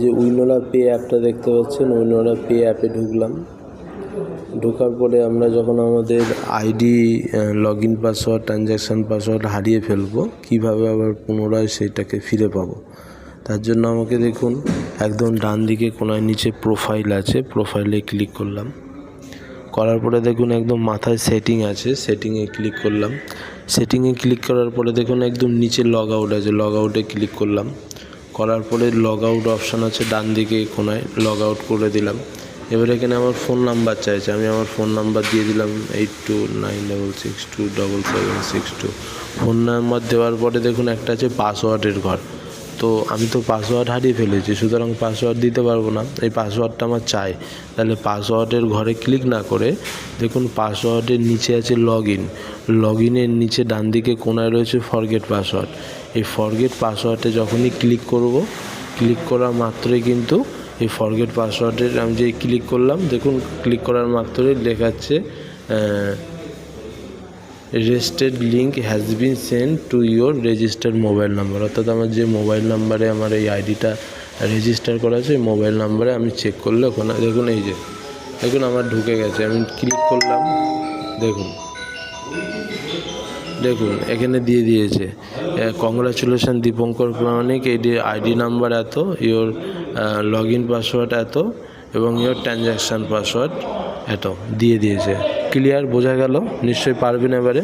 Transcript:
যে উইনোলা পে অ্যাপটা দেখতে পাচ্ছেন, উইনোলা পে অ্যাপে ঢুকলাম। ঢোকার পরে আমরা যখন আমাদের ID log in password, transaction password হারিয়ে ফেলব, কীভাবে আবার পুনরায় সেটাকে ফিরে পাবো? তার জন্য আমাকে দেখুন, একদম ডান দিকে কোনায় নিচে প্রোফাইল আছে প্রোফাইলে ক্লিক করলাম। করার পরে দেখুন একদম মাথায় সেটিং আছে সেটিংয়ে ক্লিক করলাম। সেটিংয়ে ক্লিক করার পরে দেখুন একদম নিচে লগ আউট আছে লগ আউটে ক্লিক করলাম। করার পরে লগ আউট অপশান আছে ডান দিকে কোনায় লগ আউট করে দিলাম। এবার এখানে আমার ফোন নাম্বার চাইছে, আমি আমার ফোন নাম্বার দিয়ে দিলাম eight two nine double six two double seven six two phone number দেওয়ার পরে দেখুন একটা আছে পাসওয়ার্ডের ঘর। তো আমি তো পাসওয়ার্ড হারিয়ে ফেলেছি, সুতরাং পাসওয়ার্ড দিতে পারব না। এই পাসওয়ার্ডটা আমার চাই। তাহলে পাসওয়ার্ডের ঘরে ক্লিক না করে দেখুন পাসওয়ার্ডের নিচে আছে লগ ইন লগ ইনের নিচে ডান দিকে কোনায় রয়েছে ফরগেট পাসওয়ার্ড এই ফরগেট পাসওয়ার্ডে যখনই ক্লিক করব ক্লিক করা মাত্রই কিন্তু এই ফরগেট পাসওয়ার্ডের আমি যে ক্লিক করলাম, দেখুন ক্লিক করার মাত্রই লেখাচ্ছে registered link has been send to your registered mobile number অর্থাৎ আমার যে মোবাইল নাম্বারে আমার এই আইডিটা রেজিস্টার করা আছে মোবাইল নাম্বারে আমি চেক করলে ওখানে, দেখুন এই যে, দেখুন আমার ঢুকে গেছে। আমি ক্লিক করলাম, দেখুন দেখুন, এখানে দিয়ে দিয়েছে। কংগ্রাচুলেশন দীপঙ্কর প্রামাণিক, এই আইডি নাম্বার এত ইওর লগ ইন পাসওয়ার্ড এত। এবং ইওর ট্রানজ্যাকশান পাসওয়ার্ড এত দিয়ে দিয়েছে। ক্লিয়ার বোঝা গেল? নিশ্চয়ই পারবেন এবারে?